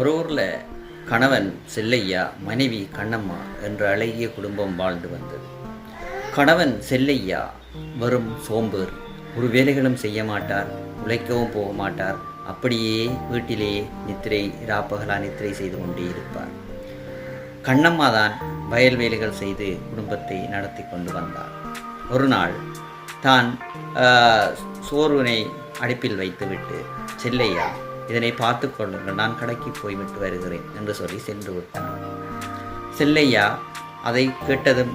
ஒரு ஊரில் கணவன் செல்லையா மனைவி கண்ணம்மா என்ற அழகிய குடும்பம் வாழ்ந்து வந்தது. கணவன் செல்லையா வரும் சோம்பேறி ஒரு வேலைகளும் செய்ய மாட்டார் உழைக்கவும் போக மாட்டார். அப்படியே வீட்டிலேயே நித்திரை ராப்பகலா நித்திரை செய்து கொண்டே இருப்பார். கண்ணம்மா தான் வயல் வேலைகள் செய்து குடும்பத்தை நடத்தி கொண்டு வந்தார். ஒரு நாள் தான் சோர்வினை அடுப்பில் வைத்துவிட்டு செல்லையா இதனை பார்த்து கொள்ளுங்கள். நான் கடைக்கு போய்விட்டு வருகிறேன் என்று சொல்லி சென்று விட்டான். செல்லையா அதை கேட்டதும்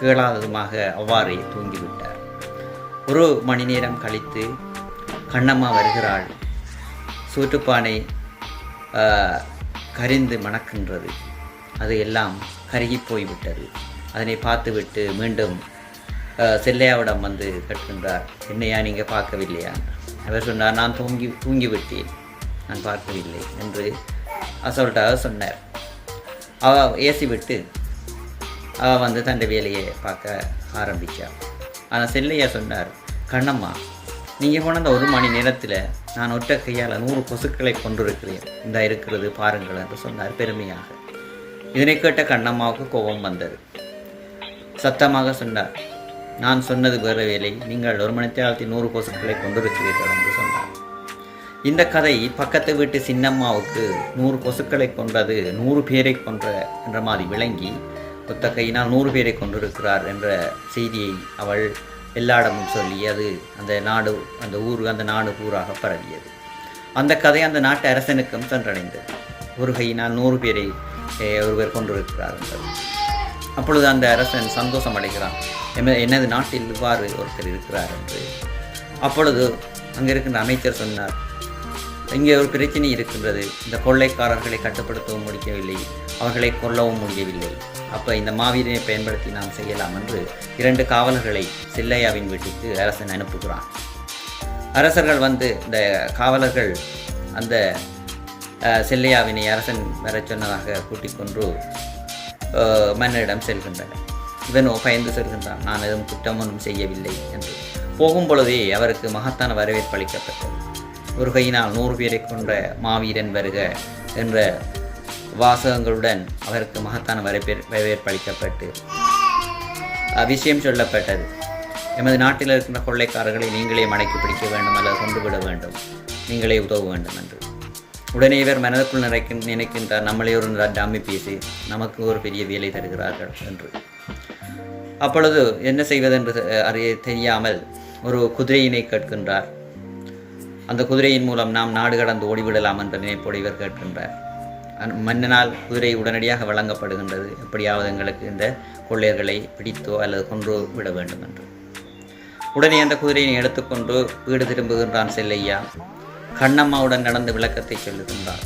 கேளாததுமாக அவ்வாறே தூங்கிவிட்டார். ஒரு மணி நேரம் கழித்து கண்ணம்மா வருகிறாள். சூட்டுப்பானை கரிந்து மணக்கின்றது. அது எல்லாம் கருகி போய்விட்டது. அதனை பார்த்துவிட்டு மீண்டும் செல்லையாவிடம் வந்து கேட்கின்றார் என்னையா நீங்கள் பார்க்கவில்லையா? அவர் சொன்னார் நான் தூங்கி தூங்கிவிட்டேன். நான் பார்க்கவில்லை என்று அசோல்ட்டாக சொன்னார். அவ ஏசி விட்டு அவள் வந்து தன் வேலையை பார்க்க ஆரம்பித்தாள் ஆனால் செல்லையா சொன்னார் கண்ணம்மா நீங்கள் போன அந்த ஒரு மணி நேரத்தில் நான் ஒற்றை கையால் நூறு கொசுக்களை கொண்டிருக்கிறேன் இந்த இருக்கிறது பாருங்கள் என்று சொன்னார் பெருமையாக. இதனை கேட்ட கண்ணம்மாவுக்கு கோபம் வந்தது. சத்தமாக சொன்னார் நான் சொன்னது வேறு வேலை நீங்கள் ஒரு மணி நேரத்தில் நூறு கொசுக்களை கொண்டிருக்கிறீர்கள் என்று சொன்னார். இந்த கதை பக்கத்து வீட்டு சின்னம்மாவுக்கு நூறு கொசுக்களை கொன்றது நூறு பேரை கொன்ற என்ற மாதிரி விளங்கி ஒத்த கையினால் நூறு பேரை கொண்டிருக்கிறார் என்ற செய்தியை அவள் எல்லாடமும் சொல்லி அது அந்த நாடு அந்த ஊர் அந்த நாடு பூராக பரவியது. அந்த கதை அந்த நாட்டு அரசனுக்கும் சென்றடைந்தது. ஒரு கையினால் நூறு பேரை ஒருவர் கொண்டிருக்கிறார் என்றது அப்பொழுது அந்த அரசன் சந்தோஷம் அடைகிறான் எம- எனது நாட்டில் இவ்வாறு ஒருத்தர் இருக்கிறார் என்று. அப்பொழுது அங்கே இருக்கின்ற அமைச்சர் சொன்னார் இங்கே ஒரு பிரச்சனை இருக்கின்றது. இந்த கொள்ளைக்காரர்களை கட்டுப்படுத்தவும் முடியவில்லை அவர்களை கொல்லவும் முடியவில்லை. அப்போ இந்த மாவீரனை பயன்படுத்தி நாம் செய்யலாம் என்று இரண்டு காவலர்களை சில்லையாவின் வீட்டுக்கு அரசன் அனுப்புகிறான். அரசர்கள் வந்து இந்த காவலர்கள் அந்த சில்லையாவினை செல்லையாவினை அரசன் வரச் சொன்னதாக கூட்டிக் கொண்டு மன்னரிடம் செல்கின்றனர். இவனோ பயந்து செல்கின்றான் நான் எதுவும் குற்றம் ஒன்றும் செய்யவில்லை என்று. போகும் பொழுதே அவருக்கு மகத்தான வரவேற்பு அளிக்கப்பட்டது. ஒரு கையினால் நூறு பேரை கொண்ட மாவீரன் வருக என்ற வாசகங்களுடன் அவருக்கு மகத்தான வரவேற் வரவேற்பு அளிக்கப்பட்டு விஷயம் சொல்லப்பட்டது. எமது நாட்டில் இருக்கின்ற கொள்ளைக்காரர்களை நீங்களே மடக்கி பிடிக்க வேண்டும் அல்லது கொண்டு விட வேண்டும். நீங்களே உதவ வேண்டும் என்று. உடனே இவர் மனதுக்குள் நினைக்க நினைக்கின்றார் நம்மளே ஒரு டம்மி பேசி நமக்கு ஒரு பெரிய வேலை தருகிறார்கள் என்று. அப்பொழுது என்ன செய்வதென்று அறிய தெரியாமல் ஒரு குதிரையினை கேட்கின்றார். அந்த குதிரையின் மூலம் நாம் நாடு கடந்து ஓடிவிடலாம் என்ற நினைப்போடு இவர் கேட்கின்றார். மன்னனால் குதிரை உடனடியாக வழங்கப்படுகின்றது. எப்படியாவது எங்களுக்கு இந்த கொள்ளையர்களை பிடித்தோ அல்லது கொன்று விட வேண்டும் என்று. உடனே அந்த குதிரையை எடுத்துக்கொண்டு வீடு திரும்புகின்றான் செல்லையா. கண்ணம்மாவுடன் நடந்த விளக்கத்தை சொல்லுகின்றார்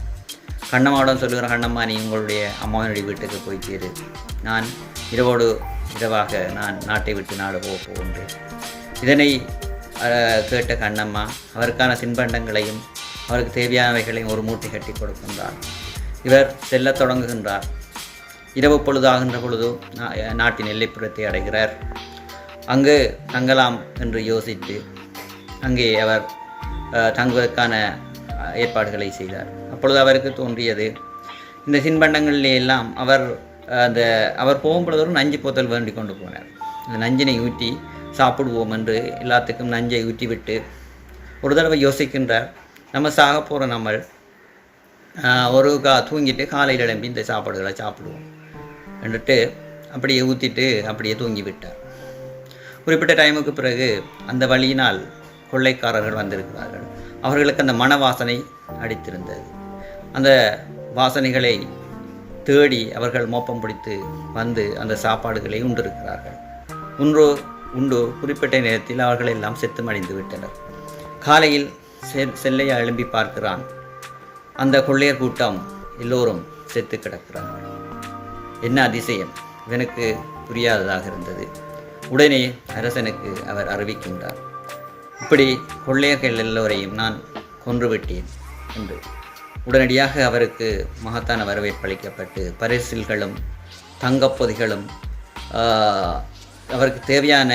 கண்ணம்மாவுடன் சொல்லுகிற கண்ணம்மா நீ உங்களுடைய அம்மாவினுடைய வீட்டுக்கு போய் சேரு நான் இரவோடு இரவாக நான் நாட்டை விட்டு நாடு போக போகின்றேன். இதனை கேட்ட கண்ணம்மா அவருக்கான தின்பண்டங்களையும் அவருக்கு தேவையானவைகளையும் ஒரு மூட்டை கட்டி கொடுக்கின்றார். இவர் செல்லத் தொடங்குகின்றார். இரவு பொழுதாகின்ற பொழுது நா- நாட்டின் எல்லைப்புறத்தை அடைகிறார். அங்கு தங்கலாம் என்று யோசித்து அங்கே அவர் தங்குவதற்கான ஏற்பாடுகளை செய்தார். அப்பொழுது அவருக்கு தோன்றியது இந்த தின்பண்டங்களிலே எல்லாம் அவர் அந்த அவர் போகும்பொழுதோறும் நஞ்சு போத்தல் வேண்டி கொண்டு போனார். அந்த நஞ்சினை ஊற்றி சாப்பிடுவோம் என்று எல்லாத்துக்கும் நஞ்சை ஊற்றி விட்டு ஒரு தடவை யோசிக்கின்றார். நம்ம சாக போகிற நம்ம ஒரு கா தூங்கிட்டு காலையில் எழும்பி இந்த சாப்பாடுகளை சாப்பிடுவோம் என்றுட்டு அப்படியே ஊற்றிட்டு அப்படியே தூங்கி விட்டார். குறிப்பிட்ட டைமுக்கு பிறகு அந்த வழியினால் கொள்ளைக்காரர்கள் வந்திருக்கிறார்கள். அவர்களுக்கு அந்த மன வாசனை அடித்திருந்தது. அந்த வாசனைகளை தேடி அவர்கள் மோப்பம் பிடித்து வந்து அந்த சாப்பாடுகளை உண்டிருக்கிறார்கள். உன்றோ உண்டு குறிப்பிட்ட நேரத்தில் அவர்கள் எல்லாம் செத்துமடைந்து விட்டனர். காலையில் செ- செல்லையா எழும்பி பார்க்கிறான். அந்த கொள்ளையர் கூட்டம் எல்லோரும் செத்து கிடக்கிறார்கள். என்ன அதிசயம்? இவனுக்கு புரியாததாக இருந்தது. உடனே அரசனுக்கு அவர் அறிவிக்கின்றார். இப்படி கொள்ளையர்கள் எல்லோரையும் நான் கொன்றுவிட்டேன் என்று. உடனடியாக அவருக்கு மகத்தான வரவேற்பு அளிக்கப்பட்டு பரிசில்களும் தங்கப்பொதிகளும் அவருக்கு தேவையான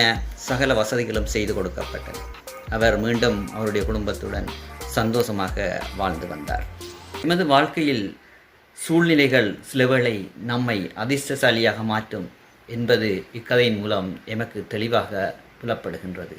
சகல வசதிகளும் செய்து கொடுக்கப்பட்டன. அவர் மீண்டும் அவருடைய குடும்பத்துடன் சந்தோஷமாக வாழ்ந்து வந்தார். எமது வாழ்க்கையில் சூழ்நிலைகள் சிலவேளை நம்மை அதிர்ஷ்டசாலியாக மாற்றும் என்பது இக்கதையின் மூலம் எமக்கு தெளிவாக புலப்படுகின்றது.